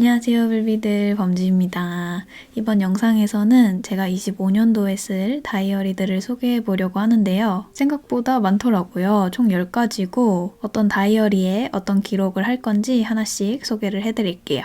안녕하세요, 빌비들 범지입니다. 이번 영상에서는 제가 25년도에 쓸 다이어리들을 소개해 보려고 하는데요. 생각보다 많더라고요. 총 10가지고 어떤 다이어리에 어떤 기록을 할 건지 하나씩 소개를 해 드릴게요.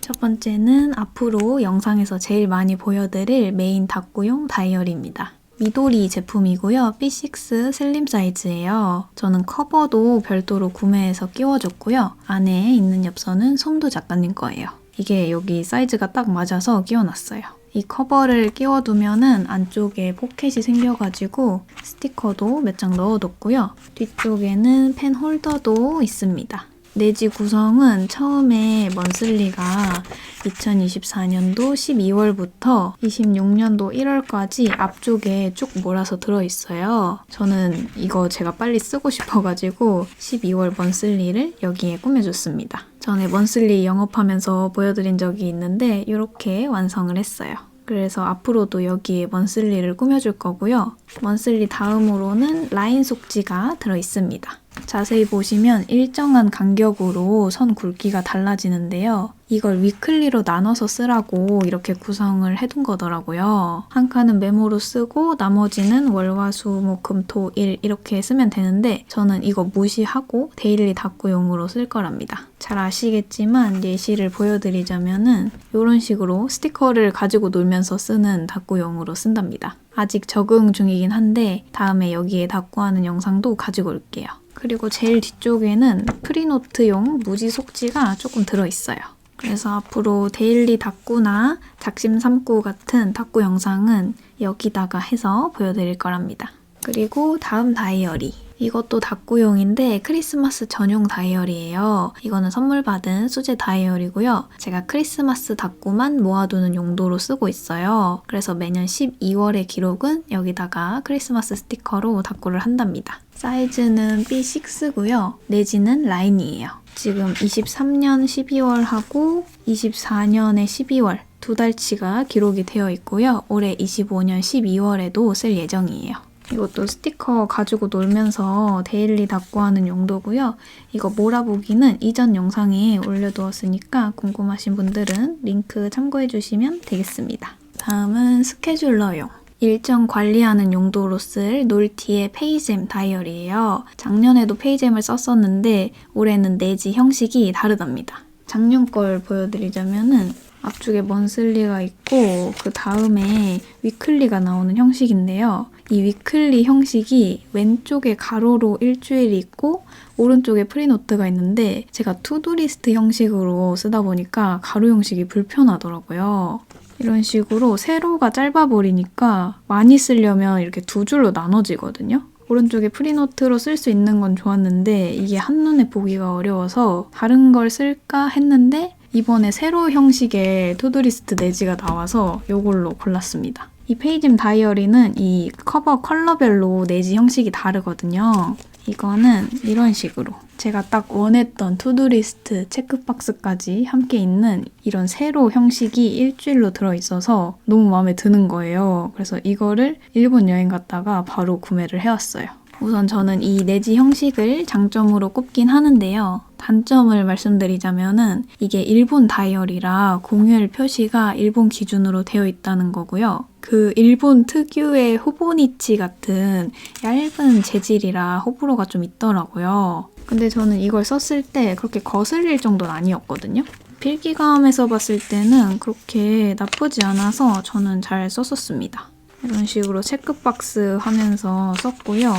첫 번째는 앞으로 영상에서 제일 많이 보여드릴 메인 닦구용 다이어리입니다. 미도리 제품이고요. B6 슬림 사이즈예요. 저는 커버도 별도로 구매해서 끼워줬고요. 안에 있는 엽서는 솜도 작가님 거예요. 이게 여기 사이즈가 딱 맞아서 끼워놨어요. 이 커버를 끼워두면은 안쪽에 포켓이 생겨가지고 스티커도 몇 장 넣어뒀고요. 뒤쪽에는 펜 홀더도 있습니다. 내지 구성은 처음에 먼슬리가 2024년도 12월부터 26년도 1월까지 앞쪽에 쭉 몰아서 들어있어요. 저는 이거 제가 빨리 쓰고 싶어가지고 12월 먼슬리를 여기에 꾸며줬습니다. 전에 먼슬리 영업하면서 보여드린 적이 있는데 이렇게 완성을 했어요. 그래서 앞으로도 여기에 먼슬리를 꾸며줄 거고요. 먼슬리 다음으로는 라인 속지가 들어있습니다. 자세히 보시면 일정한 간격으로 선 굵기가 달라지는데요. 이걸 위클리로 나눠서 쓰라고 이렇게 구성을 해둔 거더라고요. 한 칸은 메모로 쓰고 나머지는 월화수목금토일 이렇게 쓰면 되는데 저는 이거 무시하고 데일리 닦구용으로 쓸 거랍니다. 잘 아시겠지만 예시를 보여드리자면은 이런 식으로 스티커를 가지고 놀면서 쓰는 닦구용으로 쓴답니다. 아직 적응 중이긴 한데 다음에 여기에 닦구하는 영상도 가지고 올게요. 그리고 제일 뒤쪽에는 프리노트용 무지 속지가 조금 들어있어요. 그래서 앞으로 데일리 닦구나 작심 삼구 같은 닦구 영상은 여기다가 해서 보여드릴 거랍니다. 그리고 다음 다이어리. 이것도 닦구용인데 크리스마스 전용 다이어리예요. 이거는 선물 받은 수제 다이어리고요. 제가 크리스마스 닦구만 모아두는 용도로 쓰고 있어요. 그래서 매년 12월의 기록은 여기다가 크리스마스 스티커로 닦구를 한답니다. 사이즈는 B6고요. 내지는 라인이에요. 지금 23년 12월하고 24년의 12월 두 달치가 기록이 되어 있고요. 올해 25년 12월에도 쓸 예정이에요. 이것도 스티커 가지고 놀면서 데일리 닦고하는 용도고요. 이거 몰아보기는 이전 영상에 올려두었으니까 궁금하신 분들은 링크 참고해주시면 되겠습니다. 다음은 스케줄러용. 일정 관리하는 용도로 쓸 놀티의 페이잼 다이어리예요. 작년에도 페이잼을 썼었는데 올해는 내지 형식이 다르답니다. 작년 걸 보여드리자면은 앞쪽에 먼슬리가 있고 그 다음에 위클리가 나오는 형식인데요. 이 위클리 형식이 왼쪽에 가로로 일주일이 있고 오른쪽에 프리노트가 있는데 제가 투두리스트 형식으로 쓰다 보니까 가로 형식이 불편하더라고요. 이런 식으로 세로가 짧아 버리니까 많이 쓰려면 이렇게 두 줄로 나눠지거든요. 오른쪽에 프리노트로 쓸 수 있는 건 좋았는데 이게 한눈에 보기가 어려워서 다른 걸 쓸까 했는데 이번에 세로 형식의 투두리스트 내지가 나와서 이걸로 골랐습니다. 이 페이짐 다이어리는 이 커버 컬러별로 내지 형식이 다르거든요. 이거는 이런 식으로 제가 딱 원했던 투두리스트 체크박스까지 함께 있는 이런 세로 형식이 일주일로 들어있어서 너무 마음에 드는 거예요. 그래서 이거를 일본 여행 갔다가 바로 구매를 해왔어요. 우선 저는 이 내지 형식을 장점으로 꼽긴 하는데요. 단점을 말씀드리자면은 이게 일본 다이어리라 공휴일 표시가 일본 기준으로 되어 있다는 거고요. 그 일본 특유의 호보니치 같은 얇은 재질이라 호불호가 좀 있더라고요. 근데 저는 이걸 썼을 때 그렇게 거슬릴 정도는 아니었거든요. 필기감에서 봤을 때는 그렇게 나쁘지 않아서 저는 잘 썼었습니다. 이런 식으로 체크박스 하면서 썼고요.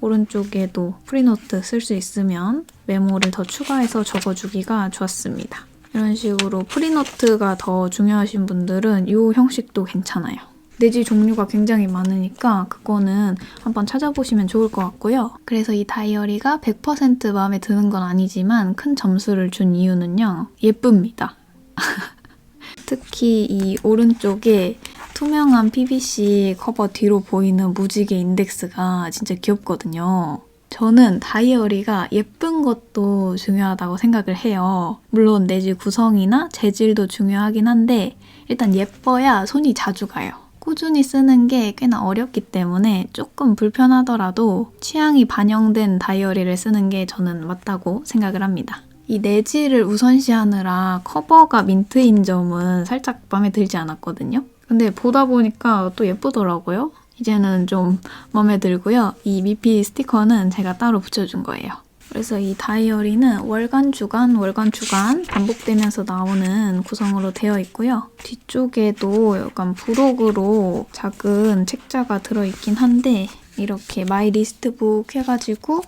오른쪽에도 프리노트 쓸 수 있으면 메모를 더 추가해서 적어주기가 좋았습니다. 이런 식으로 프리노트가 더 중요하신 분들은 이 형식도 괜찮아요. 내지 종류가 굉장히 많으니까 그거는 한번 찾아보시면 좋을 것 같고요. 그래서 이 다이어리가 100% 마음에 드는 건 아니지만 큰 점수를 준 이유는요. 예쁩니다. 특히 이 오른쪽에 투명한 PVC 커버 뒤로 보이는 무지개 인덱스가 진짜 귀엽거든요. 저는 다이어리가 예쁜 것도 중요하다고 생각을 해요. 물론 내지 구성이나 재질도 중요하긴 한데 일단 예뻐야 손이 자주 가요. 꾸준히 쓰는 게 꽤나 어렵기 때문에 조금 불편하더라도 취향이 반영된 다이어리를 쓰는 게 저는 맞다고 생각을 합니다. 이 내지를 우선시하느라 커버가 민트인 점은 살짝 마음에 들지 않았거든요. 근데 보다 보니까 또 예쁘더라고요. 이제는 좀 마음에 들고요. 이 미피 스티커는 제가 따로 붙여준 거예요. 그래서 이 다이어리는 월간, 주간, 월간, 주간 반복되면서 나오는 구성으로 되어 있고요. 뒤쪽에도 약간 부록으로 작은 책자가 들어있긴 한데 이렇게 마이 리스트북 해가지고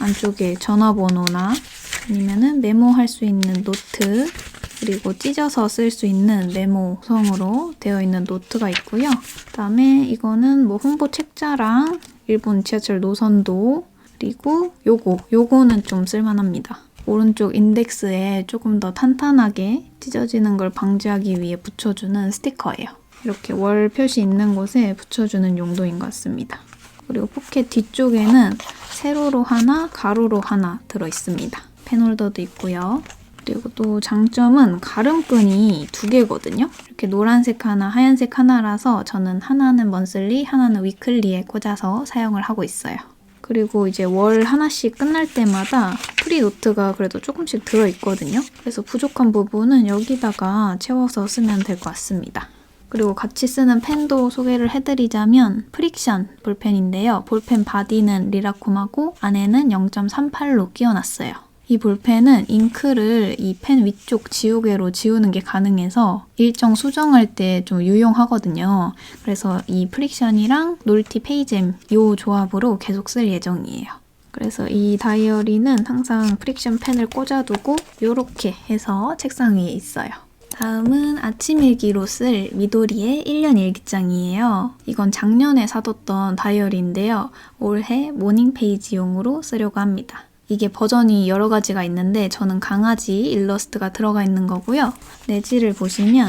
안쪽에 전화번호나 아니면은 메모할 수 있는 노트 그리고 찢어서 쓸 수 있는 메모성으로 되어 있는 노트가 있고요. 그다음에 이거는 뭐 홍보 책자랑 일본 지하철 노선도 그리고 요거 요거는 좀 쓸만합니다. 오른쪽 인덱스에 조금 더 탄탄하게 찢어지는 걸 방지하기 위해 붙여주는 스티커예요. 이렇게 월 표시 있는 곳에 붙여주는 용도인 것 같습니다. 그리고 포켓 뒤쪽에는 세로로 하나, 가로로 하나 들어 있습니다. 펜홀더도 있고요. 그리고 또 장점은 가름끈이 두 개거든요. 이렇게 노란색 하나, 하얀색 하나라서 저는 하나는 먼슬리, 하나는 위클리에 꽂아서 사용을 하고 있어요. 그리고 이제 월 하나씩 끝날 때마다 프리 노트가 그래도 조금씩 들어있거든요. 그래서 부족한 부분은 여기다가 채워서 쓰면 될 것 같습니다. 그리고 같이 쓰는 펜도 소개를 해드리자면 프릭션 볼펜인데요. 볼펜 바디는 리라콤하고 안에는 0.38로 끼워놨어요. 이 볼펜은 잉크를 이 펜 위쪽 지우개로 지우는 게 가능해서 일정 수정할 때 좀 유용하거든요. 그래서 이 프릭션이랑 놀티 페이잼 이 조합으로 계속 쓸 예정이에요. 그래서 이 다이어리는 항상 프릭션 펜을 꽂아두고 이렇게 해서 책상 위에 있어요. 다음은 아침 일기로 쓸 미도리의 1년 일기장이에요. 이건 작년에 사뒀던 다이어리인데요. 올해 모닝 페이지용으로 쓰려고 합니다. 이게 버전이 여러 가지가 있는데 저는 강아지 일러스트가 들어가 있는 거고요. 내지를 보시면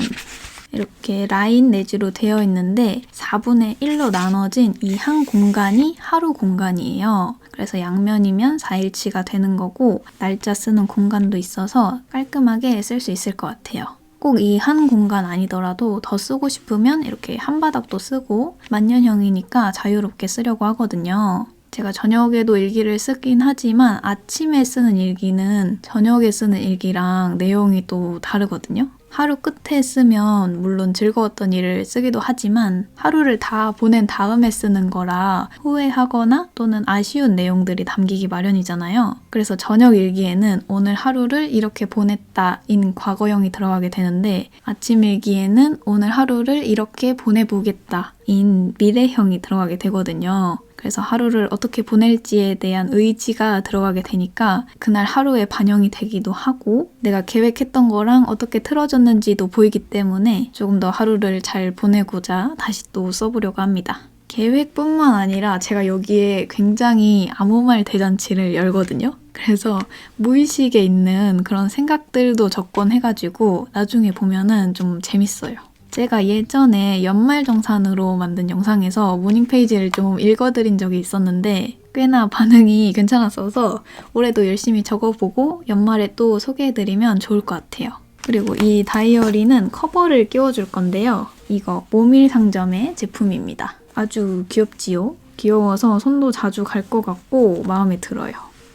이렇게 라인 내지로 되어 있는데 4분의 1로 나눠진 이 한 공간이 하루 공간이에요. 그래서 양면이면 4일치가 되는 거고 날짜 쓰는 공간도 있어서 깔끔하게 쓸 수 있을 것 같아요. 꼭 이 한 공간 아니더라도 더 쓰고 싶으면 이렇게 한 바닥도 쓰고 만년형이니까 자유롭게 쓰려고 하거든요. 제가 저녁에도 일기를 쓰긴 하지만 아침에 쓰는 일기는 저녁에 쓰는 일기랑 내용이 또 다르거든요. 하루 끝에 쓰면 물론 즐거웠던 일을 쓰기도 하지만 하루를 다 보낸 다음에 쓰는 거라 후회하거나 또는 아쉬운 내용들이 담기기 마련이잖아요. 그래서 저녁 일기에는 오늘 하루를 이렇게 보냈다인 과거형이 들어가게 되는데 아침 일기에는 오늘 하루를 이렇게 보내보겠다인 미래형이 들어가게 되거든요. 그래서 하루를 어떻게 보낼지에 대한 의지가 들어가게 되니까 그날 하루에 반영이 되기도 하고 내가 계획했던 거랑 어떻게 틀어졌는지도 보이기 때문에 조금 더 하루를 잘 보내고자 다시 또 써보려고 합니다. 계획뿐만 아니라 제가 여기에 굉장히 아무 말 대잔치를 열거든요. 그래서 무의식에 있는 그런 생각들도 적곤해가지고 나중에 보면은 좀 재밌어요. 제가 예전에 연말정산으로 만든 영상에서 모닝 페이지를 좀 읽어드린 적이 있었는데 꽤나 반응이 괜찮았어서 올해도 열심히 적어보고 연말에 또 소개해드리면 좋을 것 같아요. 그리고 이 다이어리는 커버를 끼워줄 건데요. 이거 모밀 상점의 제품입니다. 아주 귀엽지요? 귀여워서 손도 자주 갈 것 같고 마음에 들어요.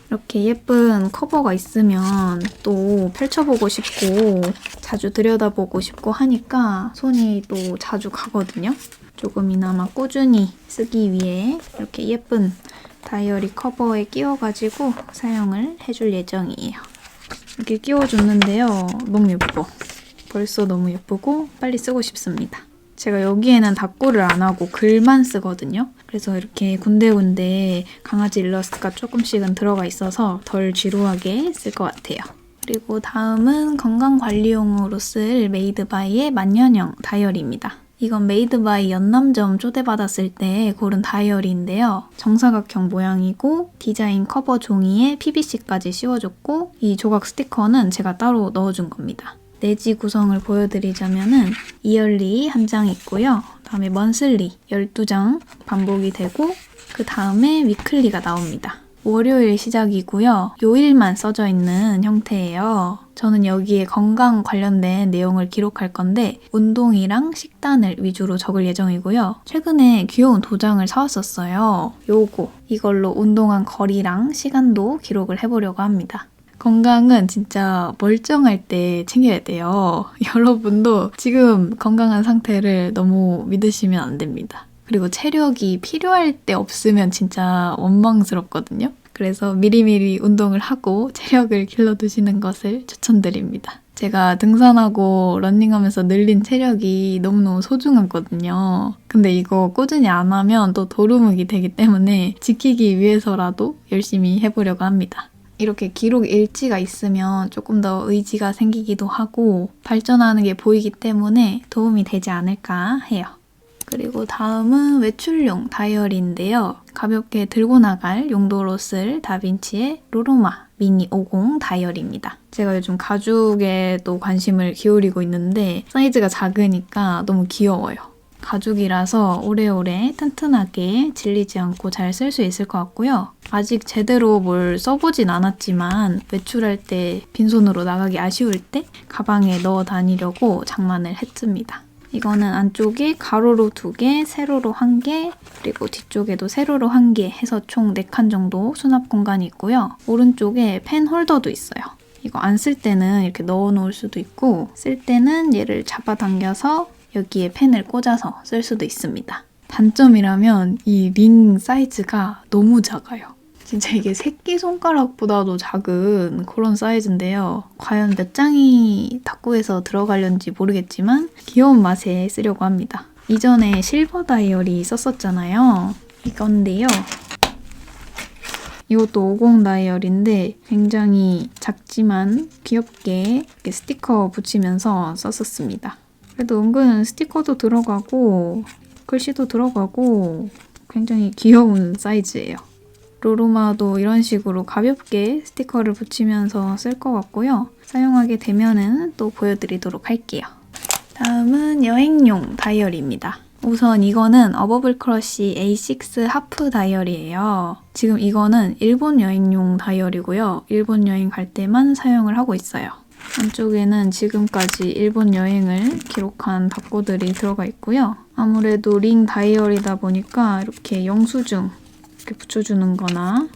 이렇게 예쁜 커버가 있으면 또 펼쳐보고 싶고 자주 들여다보고 싶고 하니까 손이 또 자주 가거든요. 조금이나마 꾸준히 쓰기 위해 이렇게 예쁜 다이어리 커버에 끼워가지고 사용을 해줄 예정이에요. 이렇게 끼워줬는데요. 너무 예뻐. 벌써 너무 예쁘고 빨리 쓰고 싶습니다. 제가 여기에는 닥고를 안 하고 글만 쓰거든요. 그래서 이렇게 군데군데 강아지 일러스트가 조금씩은 들어가 있어서 덜 지루하게 쓸 것 같아요. 그리고 다음은 건강관리용으로 쓸 메이드바이의 만년형 다이어리입니다. 이건 메이드바이 연남점 초대받았을 때 고른 다이어리인데요. 정사각형 모양이고 디자인 커버 종이에 PVC까지 씌워줬고 이 조각 스티커는 제가 따로 넣어준 겁니다. 내지 구성을 보여드리자면은 이열리 한 장 있고요. 다음에 먼슬리 12장 반복이 되고 그 다음에 위클리가 나옵니다. 월요일 시작이고요. 요일만 써져 있는 형태예요. 저는 여기에 건강 관련된 내용을 기록할 건데 운동이랑 식단을 위주로 적을 예정이고요. 최근에 귀여운 도장을 사왔었어요. 요거 이걸로 운동한 거리랑 시간도 기록을 해보려고 합니다. 건강은 진짜 멀쩡할 때 챙겨야 돼요. 여러분도 지금 건강한 상태를 너무 믿으시면 안 됩니다. 그리고 체력이 필요할 때 없으면 진짜 원망스럽거든요. 그래서 미리미리 운동을 하고 체력을 길러두시는 것을 추천드립니다. 제가 등산하고 러닝하면서 늘린 체력이 너무너무 소중하거든요. 근데 이거 꾸준히 안 하면 또 도루묵이 되기 때문에 지키기 위해서라도 열심히 해보려고 합니다. 이렇게 기록 일지가 있으면 조금 더 의지가 생기기도 하고 발전하는 게 보이기 때문에 도움이 되지 않을까 해요. 그리고 다음은 외출용 다이어리인데요. 가볍게 들고 나갈 용도로 쓸 다빈치의 로로마 미니 50 다이어리입니다. 제가 요즘 가죽에 또 관심을 기울이고 있는데 사이즈가 작으니까 너무 귀여워요. 가죽이라서 오래오래 튼튼하게 질리지 않고 잘 쓸 수 있을 것 같고요. 아직 제대로 뭘 써보진 않았지만 외출할 때 빈손으로 나가기 아쉬울 때 가방에 넣어 다니려고 장만을 했습니다. 이거는 안쪽에 가로로 2개, 세로로 1개, 그리고 뒤쪽에도 세로로 1개 해서 총 4칸 정도 수납 공간이 있고요. 오른쪽에 펜 홀더도 있어요. 이거 안 쓸 때는 이렇게 넣어 놓을 수도 있고 쓸 때는 얘를 잡아당겨서 여기에 펜을 꽂아서 쓸 수도 있습니다. 단점이라면 이 링 사이즈가 너무 작아요. 진짜 이게 새끼손가락보다도 작은 그런 사이즈인데요. 과연 몇 장이 탁구에서 들어가려는지 모르겠지만 귀여운 맛에 쓰려고 합니다. 이전에 실버 다이어리 썼었잖아요. 이건데요. 이것도 50 다이어리인데 굉장히 작지만 귀엽게 스티커 붙이면서 썼었습니다. 그래도 은근 스티커도 들어가고 글씨도 들어가고 굉장히 귀여운 사이즈예요. 로로마도 이런 식으로 가볍게 스티커를 붙이면서 쓸 것 같고요. 사용하게 되면은 또 보여드리도록 할게요. 다음은 여행용 다이어리입니다. 우선 이거는 어버블 크러쉬 A6 하프 다이어리예요. 지금 이거는 일본 여행용 다이어리고요. 일본 여행 갈 때만 사용을 하고 있어요. 안쪽에는 지금까지 일본 여행을 기록한 답고들이 들어가 있고요. 아무래도 링 다이어리다 보니까 이렇게 영수증 이렇게 붙여주는 거나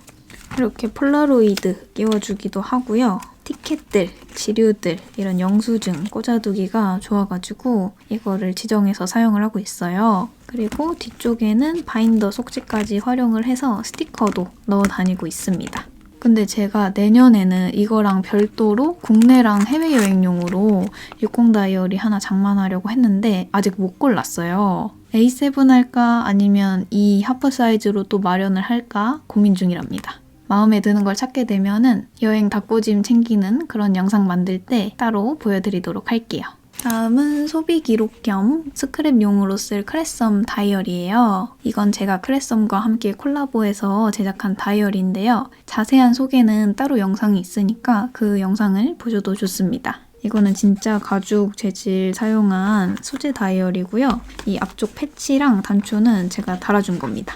이렇게 폴라로이드 끼워주기도 하고요. 티켓들, 지류들 이런 영수증 꽂아두기가 좋아가지고 이거를 지정해서 사용을 하고 있어요. 그리고 뒤쪽에는 바인더 속지까지 활용을 해서 스티커도 넣어 다니고 있습니다. 근데 제가 내년에는 이거랑 별도로 국내랑 해외여행용으로 60 다이어리 하나 장만하려고 했는데 아직 못 골랐어요. A7 할까 아니면 이 하프 사이즈로 또 마련을 할까 고민 중이랍니다. 마음에 드는 걸 찾게 되면은 여행 닭꼬짐 챙기는 그런 영상 만들 때 따로 보여드리도록 할게요. 다음은 소비 기록 겸 스크랩용으로 쓸 크레썸 다이어리예요. 이건 제가 크레썸과 함께 콜라보해서 제작한 다이어리인데요. 자세한 소개는 따로 영상이 있으니까 그 영상을 보셔도 좋습니다. 이거는 진짜 가죽 재질 사용한 소재 다이어리고요. 이 앞쪽 패치랑 단추는 제가 달아준 겁니다.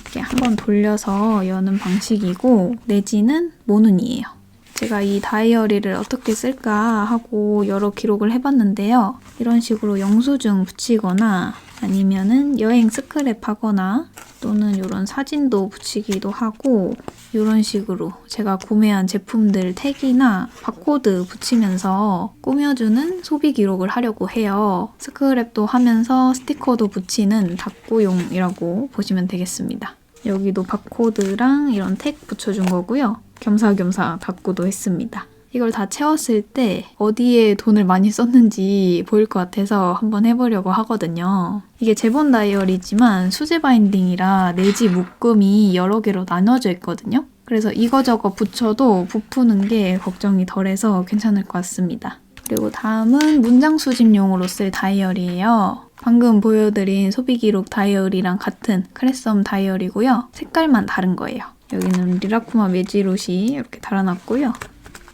이렇게 한번 돌려서 여는 방식이고 내지는 모눈이에요. 제가 이 다이어리를 어떻게 쓸까 하고 여러 기록을 해봤는데요. 이런 식으로 영수증 붙이거나 아니면은 여행 스크랩 하거나 또는 이런 사진도 붙이기도 하고 이런 식으로 제가 구매한 제품들 택이나 바코드 붙이면서 꾸며주는 소비 기록을 하려고 해요. 스크랩도 하면서 스티커도 붙이는 닭구용이라고 보시면 되겠습니다. 여기도 바코드랑 이런 택 붙여준 거고요. 겸사겸사 닦고도 했습니다. 이걸 다 채웠을 때 어디에 돈을 많이 썼는지 보일 것 같아서 한번 해보려고 하거든요. 이게 제본 다이어리지만 수제 바인딩이라 내지 묶음이 여러 개로 나눠져 있거든요. 그래서 이거저거 붙여도 부푸는 게 걱정이 덜해서 괜찮을 것 같습니다. 그리고 다음은 문장 수집용으로 쓸 다이어리예요. 방금 보여드린 소비기록 다이어리랑 같은 크레썸 다이어리고요. 색깔만 다른 거예요. 여기는 리라쿠마 매지롯이 이렇게 달아놨고요.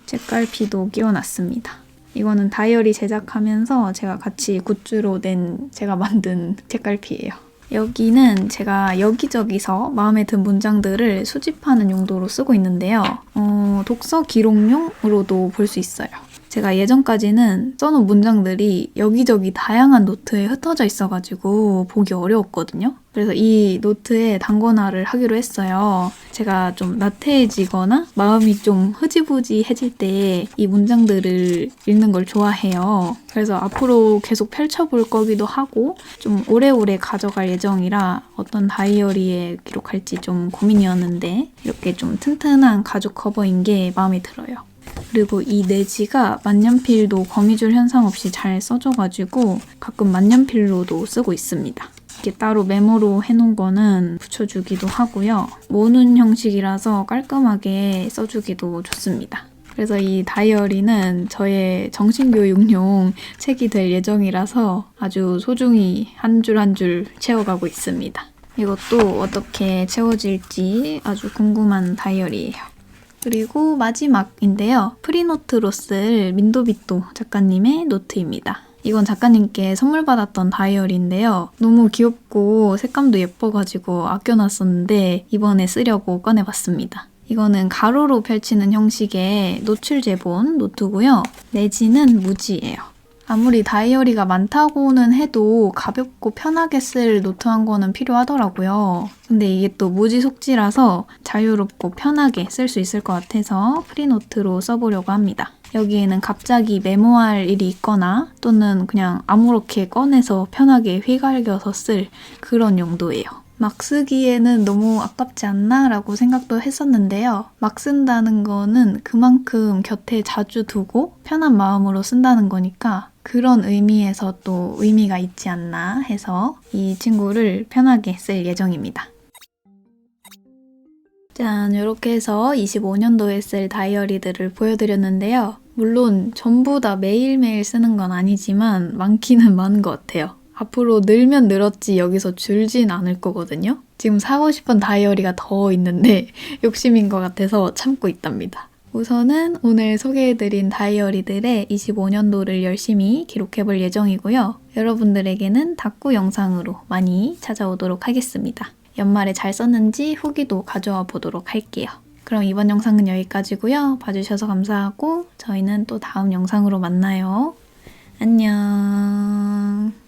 책갈피도 끼워놨습니다. 이거는 다이어리 제작하면서 제가 같이 굿즈로 낸 제가 만든 책갈피예요. 여기는 제가 여기저기서 마음에 든 문장들을 수집하는 용도로 쓰고 있는데요. 어, 독서 기록용으로도 볼 수 있어요. 제가 예전까지는 써놓은 문장들이 여기저기 다양한 노트에 흩어져 있어가지고 보기 어려웠거든요. 그래서 이 노트에 단권화를 하기로 했어요. 제가 좀 나태해지거나 마음이 좀 흐지부지해질 때 이 문장들을 읽는 걸 좋아해요. 그래서 앞으로 계속 펼쳐볼 거기도 하고 좀 오래오래 가져갈 예정이라 어떤 다이어리에 기록할지 좀 고민이었는데 이렇게 좀 튼튼한 가죽 커버인 게 마음에 들어요. 그리고 이 내지가 만년필도 거미줄 현상 없이 잘 써져가지고 가끔 만년필로도 쓰고 있습니다. 이렇게 따로 메모로 해놓은 거는 붙여주기도 하고요. 모눈 형식이라서 깔끔하게 써주기도 좋습니다. 그래서 이 다이어리는 저의 정신교육용 책이 될 예정이라서 아주 소중히 한 줄 한 줄 채워가고 있습니다. 이것도 어떻게 채워질지 아주 궁금한 다이어리예요. 그리고 마지막인데요. 프리노트로 쓸 민도비토 작가님의 노트입니다. 이건 작가님께 선물 받았던 다이어리인데요. 너무 귀엽고 색감도 예뻐가지고 아껴놨었는데 이번에 쓰려고 꺼내봤습니다. 이거는 가로로 펼치는 형식의 노출 제본 노트고요. 내지는 무지예요. 아무리 다이어리가 많다고는 해도 가볍고 편하게 쓸 노트 한 권은 필요하더라고요. 근데 이게 또 무지 속지라서 자유롭고 편하게 쓸 수 있을 것 같아서 프리노트로 써보려고 합니다. 여기에는 갑자기 메모할 일이 있거나 또는 그냥 아무렇게 꺼내서 편하게 휘갈겨서 쓸 그런 용도예요. 막 쓰기에는 너무 아깝지 않나? 라고 생각도 했었는데요. 막 쓴다는 거는 그만큼 곁에 자주 두고 편한 마음으로 쓴다는 거니까 그런 의미에서 또 의미가 있지 않나 해서 이 친구를 편하게 쓸 예정입니다. 짠, 이렇게 해서 25년도에 쓸 다이어리들을 보여드렸는데요. 물론 전부 다 매일매일 쓰는 건 아니지만 많기는 많은 것 같아요. 앞으로 늘면 늘었지 여기서 줄진 않을 거거든요. 지금 사고 싶은 다이어리가 더 있는데 욕심인 것 같아서 참고 있답니다. 우선은 오늘 소개해드린 다이어리들의 25년도를 열심히 기록해볼 예정이고요. 여러분들에게는 닭구 영상으로 많이 찾아오도록 하겠습니다. 연말에 잘 썼는지 후기도 가져와 보도록 할게요. 그럼 이번 영상은 여기까지고요. 봐주셔서 감사하고 저희는 또 다음 영상으로 만나요. 안녕.